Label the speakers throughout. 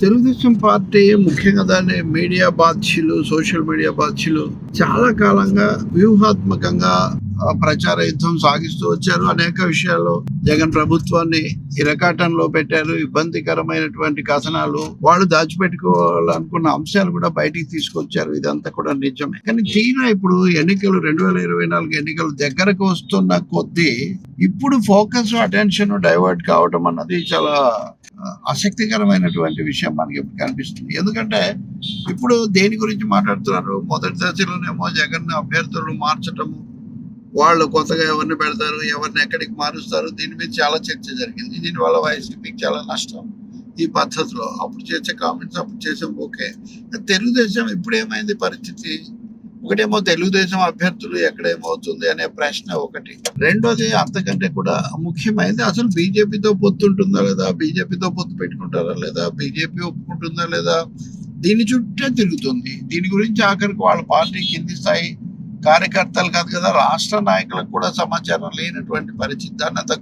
Speaker 1: Telugu Desam party ముఖ్యంగా దాని media బాధ్యులు సోషల్ మీడియా బాధ్యులు చాలా కాలంగా వ్యూహాత్మకంగా ప్రచార యుద్ధం సాగిస్తూ వచ్చారు. అనేక విషయాల్లో జగన్ ప్రభుత్వాన్ని ఇరకాటంలో పెట్టారు. ఇబ్బందికరమైనటువంటి కథనాలు వాళ్ళు దాచిపెట్టుకోవాలనుకున్న అంశాలు కూడా బయటికి తీసుకొచ్చారు. ఇదంతా కూడా నిజమే. కానీ చైనా ఇప్పుడు ఎన్నికలు రెండు వేల ఇరవై నాలుగు ఎన్నికలు దగ్గరకు వస్తున్న కొద్దీ ఇప్పుడు ఫోకస్ అటెన్షన్ డైవర్ట్ కావటం అన్నది చాలా ఆసక్తికరమైనటువంటి విషయం మనకి ఇప్పుడు కనిపిస్తుంది. ఎందుకంటే ఇప్పుడు దేని గురించి మాట్లాడుతున్నారు? మొదటి దశలోనేమో జగన్ అభ్యర్థులు మార్చటము వాళ్ళు కొత్తగా ఎవరిని పెడతారు ఎవరిని ఎక్కడికి మారుస్తారు దీని మీద చాలా చర్చ జరిగింది. దీనివల్ల వైసీపీకి చాలా నష్టం. ఈ పద్ధతిలో అప్పుడు చేసే కామెంట్స్ అప్పుడు చేసాం ఓకే. తెలుగుదేశం ఇప్పుడు ఏమైంది పరిస్థితి? ఒకటేమో తెలుగుదేశం అభ్యర్థులు ఎక్కడేమవుతుంది అనే ప్రశ్న ఒకటి. రెండోది అంతకంటే కూడా ముఖ్యమైనది అసలు బీజేపీతో పొత్తు ఉంటుందా లేదా? బీజేపీతో పొత్తు పెట్టుకుంటారా లేదా? బీజేపీ ఒప్పుకుంటుందా లేదా? దీని చుట్టే తిరుగుతుంది. దీని గురించి ఆఖరికి వాళ్ళ పార్టీ కింది స్థాయి కార్యకర్తలు కాదు కదా రాష్ట్ర నాయకులకు కూడా సమాచారం లేనటువంటి పరిస్థితి దాన్ని అంత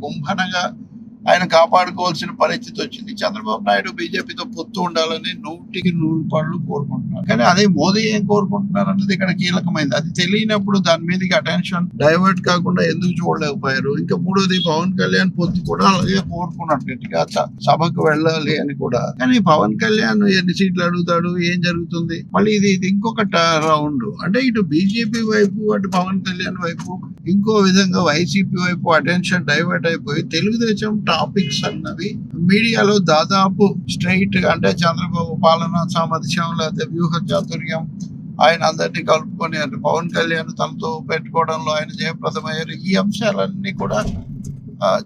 Speaker 1: ఆయన కాపాడుకోవాల్సిన పరిస్థితి వచ్చింది. చంద్రబాబు నాయుడు బీజేపీతో పొత్తు ఉండాలని నూటికి నూరు పాళ్ళు కోరుకుంటున్నారు. కానీ అదే మోదీ ఏం కోరుకుంటున్నారు అన్నది ఇక్కడ కీలకమైంది. అది తెలియనప్పుడు దాని మీదకి అటెన్షన్ డైవర్ట్ కాకుండా ఎందుకు చూడలేకపోయారు? ఇంకా మూడోది పవన్ కళ్యాణ్ పొత్తు కూడా అలాగే కోరుకున్నాడు గట్టిగా సభకు వెళ్ళాలి అని కూడా. కానీ పవన్ కళ్యాణ్ ఎన్ని సీట్లు అడుగుతాడు? ఏం జరుగుతుంది? మళ్ళీ ఇది ఇది ఇంకొక రౌండ్. అంటే ఇటు బీజేపీ వైపు అటు పవన్ కళ్యాణ్ వైపు ఇంకో విధంగా వైసీపీ వైపు అటెన్షన్ డైవర్ట్ అయిపోయి తెలుగుదేశం టాపిక్స్ అన్నవి. మీడియాలో దాదాపు స్ట్రైట్ అంటే చంద్రబాబు పాలన సామర్థ్యం లేదా వ్యూహ చాతుర్యం ఆయన అందరినీ కలుపుకొని పవన్ కళ్యాణ్ తనతో పెట్టుకోవడంలో ఆయన జయప్రదమయ్యారు. ఈ అంశాలన్నీ కూడా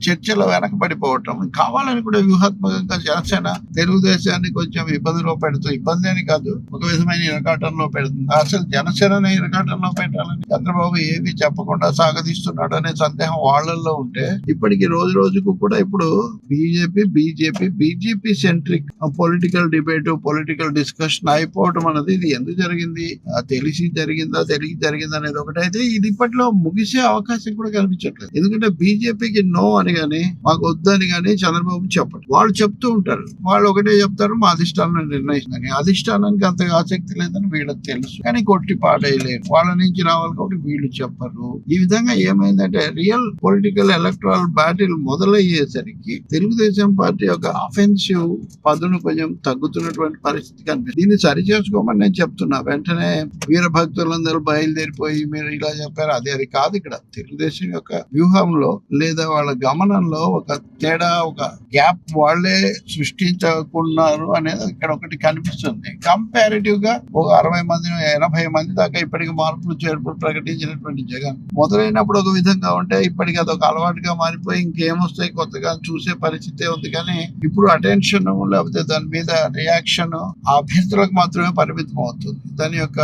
Speaker 1: చర్చలో వెనకబడిపోవటం. కావాలని కూడా వ్యూహాత్మకంగా జనసేన తెలుగుదేశాన్ని కొంచెం ఇబ్బందిలో పెడుతూ ఇబ్బంది అని కాదు ఒక విధమైన ఇరకాటంలో పెడుతుంది. అసలు జనసేనని ఇరకాటంలో పెట్టాలని చంద్రబాబు ఏమీ చెప్పకుండా సాగదీస్తున్నాడు అనే సందేహం వాళ్ళల్లో ఉంటే ఇప్పటికి రోజు రోజుకు కూడా ఇప్పుడు BJP BJP BJP centric political debate political discussion అయిపోవటం అనేది ఇది ఎందుకు జరిగింది? తెలిసి జరిగిందా? తెలియ జరిగిందా అనేది ఒకటైతే ఇది ఇప్పట్లో ముగిసే అవకాశం కూడా కనిపించట్లేదు. ఎందుకంటే బీజేపీకి నో అని కానీ మాకు వద్దని కానీ చంద్రబాబు చెప్పరు వాళ్ళు చెప్తూ ఉంటారు. వాళ్ళు ఒకటే చెప్తారు మా అధిష్టానం నిర్ణయిస్తుందని అధిష్టానానికి అంతగా ఆసక్తి లేదని వీళ్ళకి తెలుసు. కానీ కొట్టి పాడేయలేరు. వాళ్ళ నుంచి రావాలి కాబట్టి వీళ్ళు చెప్పరు. ఈ విధంగా ఏమైందంటే రియల్ పొలిటికల్ ఎలక్ట్రల్ బ్యాటిల్ మొదలయ్యేసరికి తెలుగుదేశం పార్టీ యొక్క అఫెన్సివ్ పదును కొంచెం తగ్గుతున్నటువంటి పరిస్థితి కనిపిస్తుంది. దీన్ని సరి చేసుకోమని నేను చెప్తున్నా. వెంటనే వీరభక్తులందరూ బయలుదేరిపోయి మీరు ఇలా చెప్పారు. అది అది కాదు ఇక్కడ. తెలుగుదేశం యొక్క వ్యూహంలో లేదా వాళ్ళ గమనంలో ఒక తేడా ఒక గ్యాప్ వాళ్ళే సృష్టించుకున్నారు అనేది ఇక్కడ ఒకటి కనిపిస్తుంది. కంపారిటివ్గా ఒక అరవై మంది ఎనభై మంది దాకా ఇప్పటికి మార్పులు చేర్పులు ప్రకటించినటువంటి జగన్. మొదలైనప్పుడు ఒక విధంగా ఉంటే ఇప్పటికి అదొక అలవాటుగా మారిపోయి ఇంకేమొస్తాయి కొత్తగా చూసే పరిస్థితే ఉంది. కానీ ఇప్పుడు అటెన్షన్ లేకపోతే దాని మీద రియాక్షన్ అభ్యర్థులకు మాత్రమే పరిమితం అవుతుంది. దాని యొక్క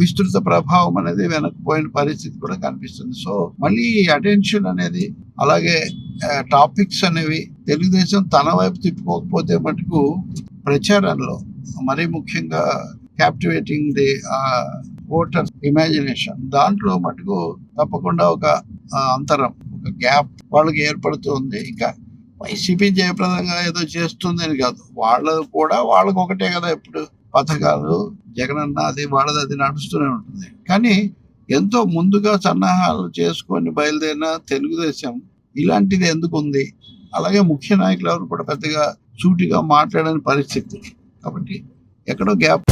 Speaker 1: విస్తృత ప్రభావం అనేది వెనకపోయిన పరిస్థితి కూడా కనిపిస్తుంది. సో మళ్ళీ అటెన్షన్ అనేది అలాగే టాపిక్స్ అనేవి తెలుగుదేశం తన వైపు తిప్పుకోకపోతే మటుకు ప్రచారంలో మరీ ముఖ్యంగా క్యాప్టివేటింగ్ ది ఓటర్ ఇమాజినేషన్ దాంట్లో మటుకు తప్పకుండా ఒక అంతరం ఒక గ్యాప్ వాళ్ళకి ఏర్పడుతుంది. ఇంకా వైసీపీ జయప్రదంగా ఏదో చేస్తుంది అని కాదు. వాళ్ళు కూడా వాళ్ళకి ఒకటే కదా ఇప్పుడు. పథకాలు జగనన్న అది వాళ్ళది అది నడుస్తూనే ఉంటుంది. కానీ ఎంతో ముందుగా సన్నాహాలు చేసుకొని బయలుదేరిన తెలుగుదేశం ఇలాంటిది ఎందుకు ఉంది? అలాగే ముఖ్య నాయకులు ఎవరు కూడా పెద్దగా సూటిగా మాట్లాడని పరిస్థితి. కాబట్టి ఎక్కడో గ్యాప్